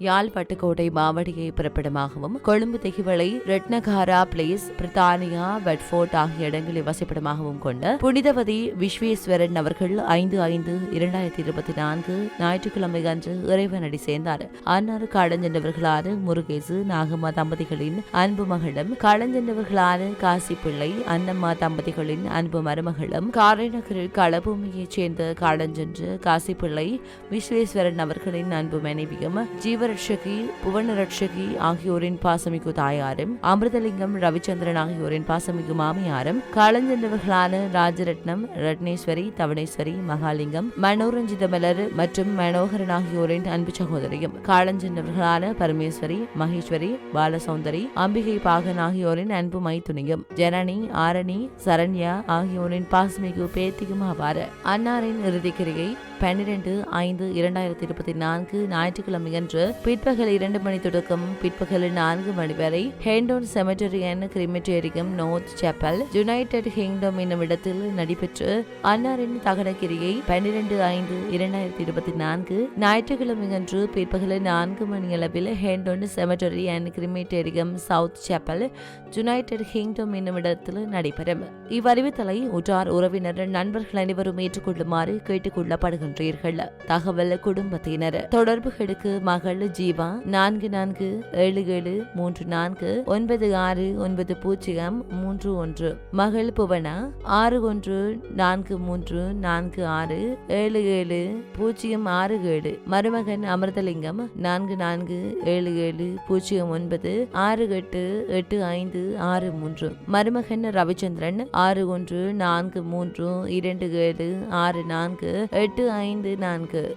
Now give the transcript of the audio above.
யாழ் பட்டுக்கோட்டை மாவடியை பிறப்பிடமாகவும் கொழும்பு திகிவளை ரெட்னகாரா பிளேஸ் பிரித்தானியா வெட்ஃபோர்ட் ஆகிய இடங்களை வசிப்பிடமாகவும் கொண்ட புனிதவதி விஸ்வேஸ்வரன் அவர்கள் ஐந்து ஐந்து இரண்டாயிரத்தி இருபத்தி நான்கு ஞாயிற்றுக்கிழமை அன்று இறைவனடி சேர்ந்தார். அன்னாறு காலஞ்சென்றவர்களான முருகேசு நாகம்மா தம்பதிகளின் அன்பு மகளும் காடஞ்சென்றவர்களான காசி பிள்ளை அன்னம்மா தம்பதிகளின் அன்பு மருமகளும் காரைநகரில் களபூமியைச் சேர்ந்த காடஞ்சென்று காசி பிள்ளை விஸ்வேஸ்வரன் அவர்களின் அன்பு மனைவியும் ஜீவரட்சகி புவனரட்சகி ஆகியோரின் பாசமிகு தாயாரும் அமிர்தலிங்கம் ரவிச்சந்திரன் ஆகியோரின் பாசமிகு மாமியாரும் காலஞ்சென்றவர்களான ராஜரத்னம் ரட்னேஸ்வரி தவணேஸ்வரி மகாலிங்கம் மனோரஞ்சித மலர் மற்றும் மனோகரன் ஆகியோரின் அன்பு சகோதரியும் காலஞ்சென்றவர்களான பரமேஸ்வரி மகேஸ்வரி பாலசௌந்தரி அம்பிகை பாகன் ஆகியோரின் அன்பு மைத்துணியும் ஜனனி ஆரணி சரண்யா ஆகியோரின் பாசமிகு பேத்தியும் ஆவார். அன்னாரின் இறுதிக்கிரியை பன்னிரண்டு ஐந்து இரண்டாயிரத்தி இருபத்தி நான்கு ஞாயிற்றுக்கிழமையன்று பிற்பகல் இரண்டு மணி தொடக்கம் பிற்பகல் நான்கு மணி வரை Hendon cemetery and crematorium North Chapel United Kingdom என்னும் இடத்தில் நடைபெற்று அன்னாரின் தகனக்கிரியை பன்னிரண்டு ஐந்து இரண்டாயிரத்தி இருபத்தி நான்கு ஞாயிற்றுக்கிழமையன்று பிற்பகல் நான்கு மணி அளவில் Hendon cemetery and crematorium South Chapel United Kingdom என்னும் இடத்தில் நடைபெறும். இவ்வறிவித்தலை உற்றார் உறவினர் நண்பர்கள் அனைவரும் ஏற்றுக்கொள்ளுமாறு கேட்டுக் கொள்ளப்படுகின்றீர்கள் தகவல் குடும்பத்தினர். தொடர்புகளுக்கு மகள் ஜீவா நான்கு நான்கு ஏழு ஏழு மூன்று நான்கு ஒன்பது ஆறு ஒன்பது பூஜ்ஜியம் மூன்று ஒன்று. மகள் புவனா ஆறு ஒன்று நான்கு மூன்று நான்கு ஆறு ஏழு ஏழு பூஜ்ஜியம் ஆறு ஏழு. மருமகன் அமிர்தலிங்கம் நான்கு நான்கு ஏழு ஏழு பூஜ்ஜியம் ஒன்பது ஆறு எட்டு எட்டு ஐந்து ஆறு மூன்று. மருமகன் ரவிச்சந்திரன் ஆறு ஒன்று நான்கு மூன்று இரண்டு ஏழு ஆறு நான்கு எட்டு ஐந்து நான்கு.